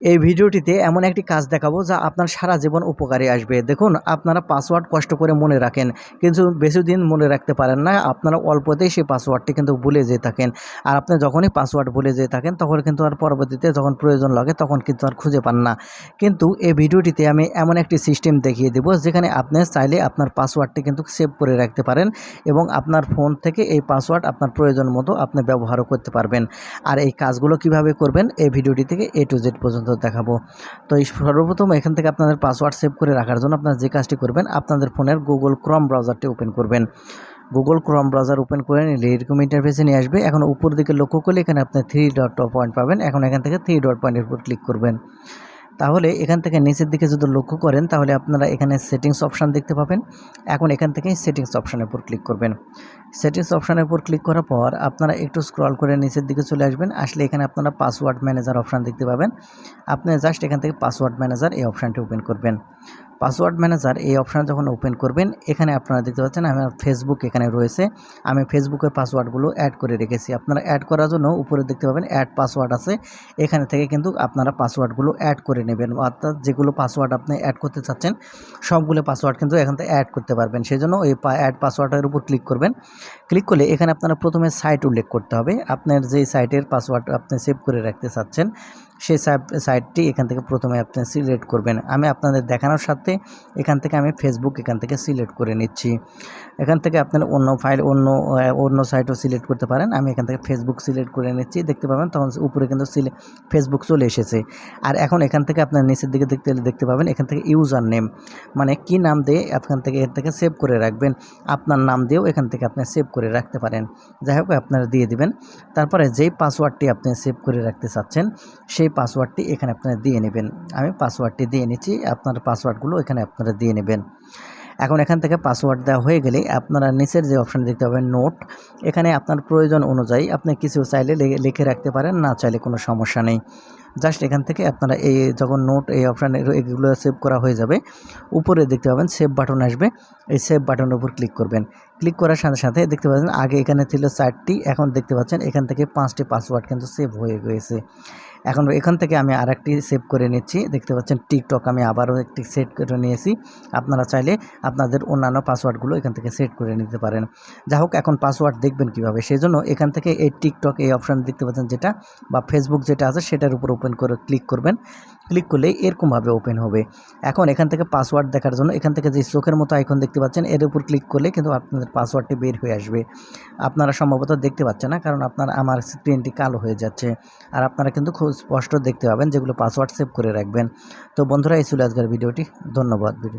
এই ভিডিওটিতে এমন একটি কাজ দেখাবো যা আপনার সারা জীবন উপকারে আসবে। দেখুন, আপনারা পাসওয়ার্ড কষ্ট করে মনে রাখেন, কিন্তু বেশি দিন মনে রাখতে পারেন না, আপনারা অল্পতেই সেই পাসওয়ার্ডটি কিন্তু ভুলে যেয়ে থাকেন। আর আপনি যখনই পাসওয়ার্ড ভুলে যেয়ে থাকেন, তখন কিন্তু আর পরবর্তীতে যখন প্রয়োজন লাগে, তখন কিন্তু আর খুঁজে পান না। কিন্তু এই ভিডিওটিতে আমি এমন একটি সিস্টেম দেখিয়ে দেব, যেখানে আপনি চাইলে আপনার পাসওয়ার্ডটি কিন্তু সেভ করে রাখতে পারেন এবং আপনার ফোন থেকে এই পাসওয়ার্ড আপনার প্রয়োজন মতো আপনি ব্যবহারও করতে পারবেন। আর এই কাজগুলো কীভাবে করবেন, এই ভিডিওটি থেকে এ টু জেড পর্যন্ত দেখাবো। তো সর্বপ্রথম এখান থেকে আপনাদের পাসওয়ার্ড সেভ করে রাখার জন্য আপনারা যে কাজটি করবেন, আপনাদের ফোনের গুগল ক্রম ব্রাউজারটি ওপেন করবেন। গুগল ক্রম ব্রাউজার ওপেন করে নিলে এরকম ইন্টারফেসে নিয়ে আসবে। এখন উপর দিকে লক্ষ্য করলে এখানে আপনি থ্রি ডট পয়েন্ট পাবেন। এখন এখান থেকে থ্রি ডট পয়েন্টের উপর ক্লিক করবেন। তাহলে এখান থেকে নিচের দিকে যদি লক্ষ্য করেন, তাহলে আপনারা এখানে সেটিংস অপশান দেখতে পাবেন। এখন এখান থেকে সেটিংস অপশানের উপর ক্লিক করবেন। সেটিংস অপশানের উপর ক্লিক করার পর আপনারা একটু স্ক্রল করে নিচের দিকে চলে আসবেন। আসলে এখানে আপনারা পাসওয়ার্ড ম্যানেজার অপশান দেখতে পাবেন। আপনি জাস্ট এখান থেকে পাসওয়ার্ড ম্যানেজার এই অপশানটি ওপেন করবেন। পাসওয়ার্ড ম্যানেজার এই অপশান যখন ওপেন করবেন, এখানে আপনারা দেখতে পাচ্ছেন আমার ফেসবুক এখানে রয়েছে। আমি ফেসবুকের পাসওয়ার্ডগুলো অ্যাড করে রেখেছি। আপনারা অ্যাড করার জন্য উপরে দেখতে পাবেন অ্যাড পাসওয়ার্ড আছে। এখানে থেকে কিন্তু আপনারা পাসওয়ার্ডগুলো অ্যাড করে নেবেন। অর্থাৎ যেগুলো পাসওয়ার্ড আপনি অ্যাড করতে চাচ্ছেন, সবগুলো পাসওয়ার্ড কিন্তু এখান থেকে অ্যাড করতে পারবেন। সেই জন্য ওই অ্যাড পাসওয়ার্ডের উপর ক্লিক করবেন। ক্লিক করলে এখানে আপনারা প্রথমে সাইট উল্লেখ করতে হবে। আপনার যে সাইটের পাসওয়ার্ড আপনি সেভ করে রাখতে চাচ্ছেন সেই সাইটটি এখান থেকে প্রথমে আপনি সিলেক্ট করবেন। আমি আপনাদের দেখানোর সাথে এখান থেকে আমি ফেসবুক এখান থেকে সিলেক্ট করে নিচ্ছি। এখান থেকে আপনার অন্য ফাইল, অন্য অন্য সাইটও সিলেক্ট করতে পারেন। আমি এখান থেকে ফেসবুক সিলেক্ট করে নিচ্ছি। দেখতে পাবেন তখন উপরে কিন্তু ফেসবুক চলে এসেছে। আর এখন এখান থেকে আপনার নিচের দিকে দেখতে দেখতে পাবেন এখান থেকে ইউজার নেম মানে কি নাম দিয়ে এখান থেকে এখান থেকে সেভ করে রাখবেন? আপনার নাম দিয়েও এখান থেকে আপনি সেভ করে রাখতে পারেন। যাই হোক, আপনারা দিয়ে দিবেন। তারপরে যেই পাসওয়ার্ডটি আপনি সেভ করে রাখতে চাচ্ছেন, সেই পাসওয়ার্ডটি এখানে আপনারা দিয়ে নেবেন। আমি পাসওয়ার্ডটি দিয়ে নিচ্ছি, আপনার পাসওয়ার্ডগুলো এখানে আপনারা দিয়ে নেবেন। এখন এখান থেকে পাসওয়ার্ড দেওয়া হয়ে গেলে আপনারা নিচের যে অপশান দেখতে পাবেন নোট এখানে আপনার প্রয়োজন অনুযায়ী আপনি কিছু চাইলে লিখে রাখতে পারেন, না চাইলে কোনো সমস্যা নেই। জাস্ট এখান থেকে আপনারা এই যখন নোট, এই অপশানে এগুলো সেভ করা হয়ে যাবে, উপরে দেখতে পাবেন সেভ বাটন আসবে, এই সেভ বাটনের উপর ক্লিক করবেন। ক্লিক করার সাথে সাথে দেখতে পাচ্ছেন আগে এখানে ছিল চারটি, এখন দেখতে পাচ্ছেন এখান থেকে পাঁচটি পাসওয়ার্ড কিন্তু সেভ হয়ে গিয়েছে। এখন এখান থেকে আমি আর একটি সেভ করে নিচ্ছি, দেখতে পাচ্ছেন টিকটক আমি আবারও একটি সেট করে নিয়েছি, আপনারা চাইলে আপনাদের অন্যান্য পাসওয়ার্ডগুলো এখান থেকে সেট করে নিতে পারেন। যা হোক, এখন পাসওয়ার্ড দেখবেন কীভাবে, সেই জন্য এখান থেকে এই টিকটক এই অপশান দেখতে পাচ্ছেন যেটা, বা ফেসবুক যেটা আছে সেটার উপর ওপেন করে ক্লিক করবেন। ক্লিক করলে এরকমভাবে ওপেন হবে। এখন এখান থেকে পাসওয়ার্ড দেখার জন্য এখান থেকে যে চোখের মতো আইকন দেখতে পাচ্ছেন, এর উপর ক্লিক করলে কিন্তু আপনাদের পাসওয়ার্ডটি বের হয়ে আসবে। আপনারা সম্ভবত দেখতে পাচ্ছেন না, কারণ আপনার, আমার স্ক্রিনটি কালো হয়ে যাচ্ছে। আর আপনারা কিন্তু খুব স্পষ্ট দেখতে পাবেন যেগুলো পাসওয়ার্ড সেভ করে রাখবেন। তো বন্ধুরা, এই ছিল আজকের ভিডিওটি। ধন্যবাদ। ভিডিও